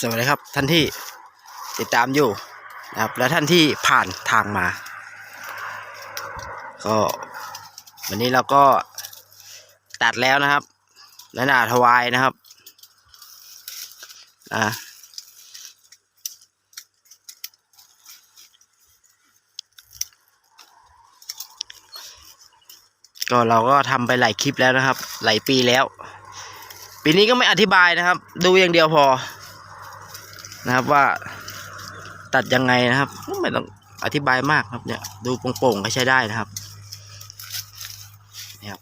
สวัสดีครับท่านที่ติดตามอยู่นะครับและท่านที่ผ่านทางมา ก็วันนี้เราก็ตัดแล้วนะครับและนาถวายนะครับอ่าก็เราก็ทำไปหลายคลิปแล้วนะครับ หลายปีแล้ว ปีนี้ก็ไม่อธิบายนะครับ ดูอย่างเดียวพอ นะครับว่าตัดยังไงนะครับไม่ต้องอธิบายมากครับเนี่ยดูโป่งๆก็ใช้ได้นะครับนี่ครับ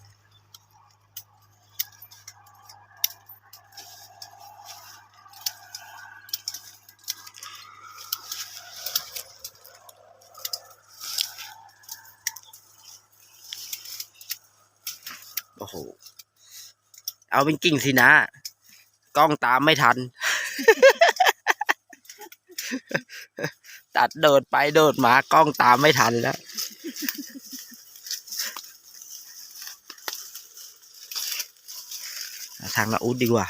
โอ้โหเอาเป็นกิ่งสินะ กล้องตามไม่ทัน ตัดโดดไปโดดมากล้องตามไม่ทันแล้ว ทางละอุดดีกว่า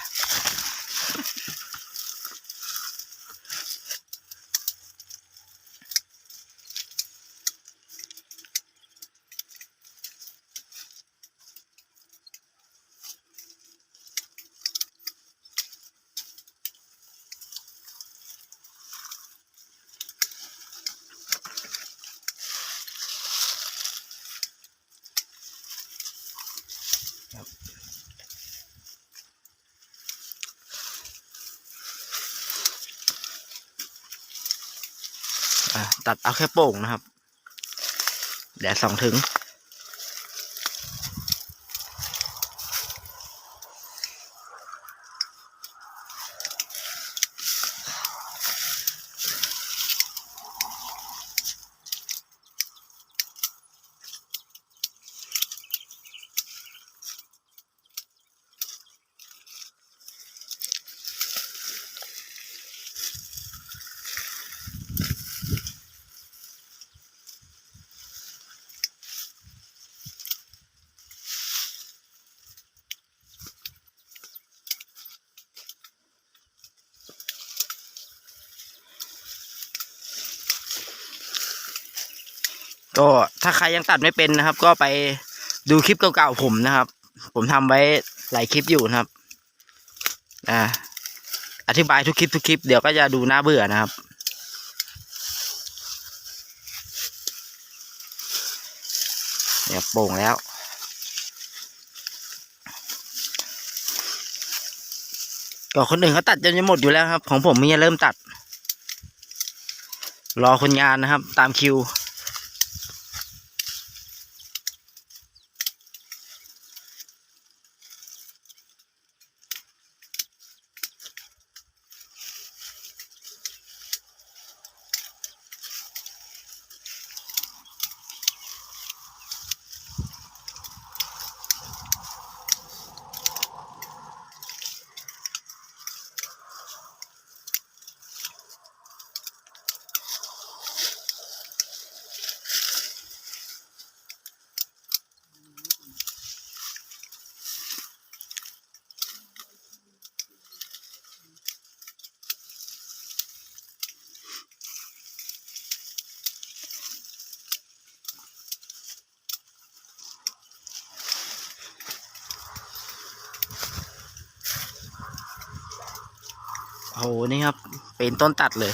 ตัดเอาแค่โป่งนะครับแดดสองถึง ก็ถ้าใครยังตัดไม่เป็นนะครับ ก็ไปดูคลิปเก่าๆผมนะครับ ผมทำไว้หลายคลิปอยู่นะครับอ่าอธิบายทุกคลิปทุกคลิปเดี๋ยวก็จะดูน่าเบื่อนะครับ เนี่ยโป่งแล้ว ก็คนอื่นเขาตัดจนจะหมดอยู่แล้วครับ ของผมมีเริ่มตัด รอคนงานนะครับ ตามคิว โอ้โหนี่ครับ เป็นต้นตัดเลย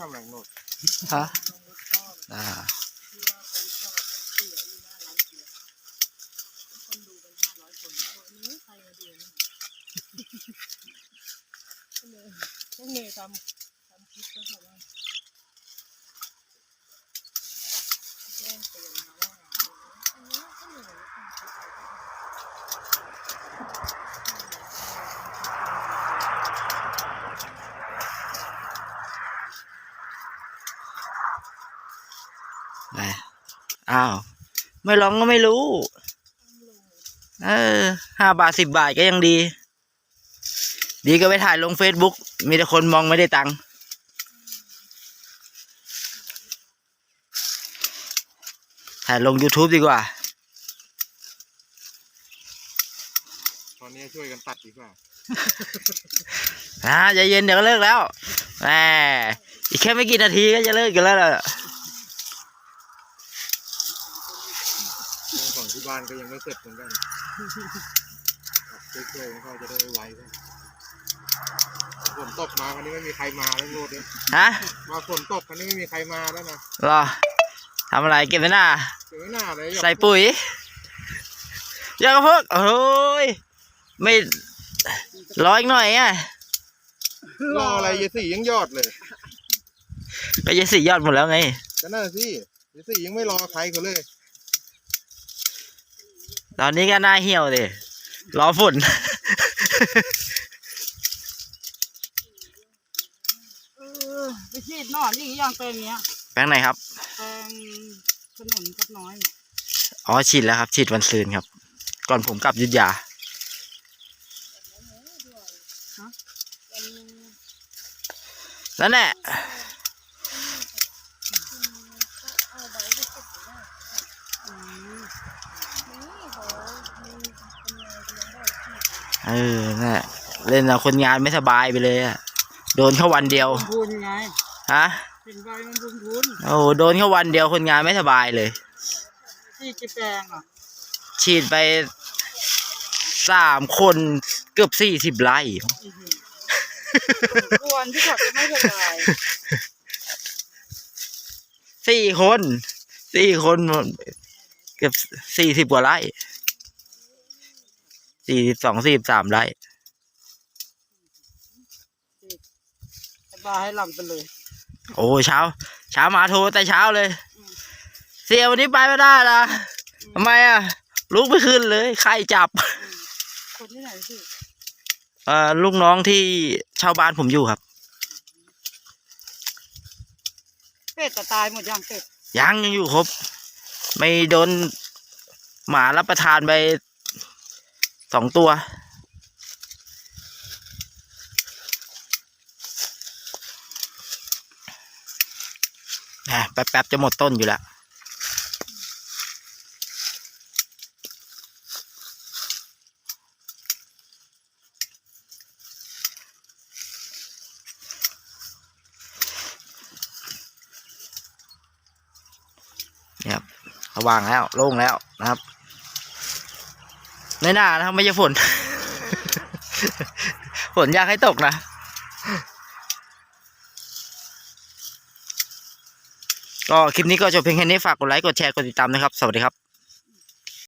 ทำอะไรโนดฮะอ่าต้องเนยทำ อ้าว ไม่ลองก็ไม่รู้ เออห้าบาทสิบบาทก็ยังดี ดีก็ไปถ่ายลงเฟซบุ๊กมีแต่คนมองไม่ได้ตังค์ถ่ายลง YouTube ดีกว่า ตอนนี้ช่วยกันตัดดีกว่า อ่าใจเย็นเดี๋ยวก็เลิกแล้วแหมอีกแค่ไม่กี่นาทีก็จะเลิกกันแล้วล่ะ เรื่องของที่ บ้านก็ยังไม่เสร็จเหมือนกันตัดช่วยๆไม่ค่อยจะได้ไวกันฝนตกมาคันนี้ไม่มีใครมาแล้วโนดเนี่ยฮะมาฝนตกคันนี้ไม่มีใครมาแล้วนะรอทำอะไรเก็บไว้หน้าเจอหน้าเลยใส่ปุ๋ยยากระพกโอ้ยไม่รออีกหน่อยอะรออะไรยายสี่ยังยอดเลย ก็จะสี่ยอดหมดแล้วไงก็น่าสิยายสี่ยังไม่รอใครเขาเลย ตอนนี้ก็หน้าเหี่ยวเลยรอฝนเออไปฉีดหนอนนี่ยังเป็นเนี้ยแปลงไหนครับแปลงขนุนกับน้อยเนี่ยอ๋อฉีดแล้วครับ ฉีดวันซืนครับ ก่อนผมกลับอยุทธยา นั่นแหละ เออนั่นแหละเล่นเอาคนงานไม่สบายไปเลยอะโดนแค่วันเดียวบุญไงฮะเป็นใบมันบุญบุญโอ้โหโดนแค่วันเดียวคนงานไม่สบายเลย ที่กี่แปลงอะฉีดไปสามคนเกือบสี่สิบไร่อื้อหือควรที่เขาจะไม่สบายสี่คน สี่คนเกือบสี่สิบกว่าไร่ สี่สิบสองสี่สิบสามไร่บาให้หลับไปเลย โอ้เช้า เช้ามาโทรแต่เช้าเลย เสียวันนี้ไปไม่ได้ละทำไมอะ ลุกไม่ขึ้นเลย ใครจับ คนที่ไหนสิเอ่อลูกน้องที่เช่าบ้านผมอยู่ครับ เป็ดจะตายหมดยังเป็ดยังยังอยู่ครบ ไม่โดนหมารับประทานไป สองตัวแหมแป๊บๆจะหมดต้นอยู่แล้วเนี่ยครับสว่างแล้วโล่งแล้วนะครับ ในหน้านะครับไม่ใช่ฝน ฝนอยากให้ตกนะ ก็คลิปนี้ก็จบเพียงแค่นี้ฝากกดไลค์กดแชร์กดติดตามนะครับ สวัสดีครับ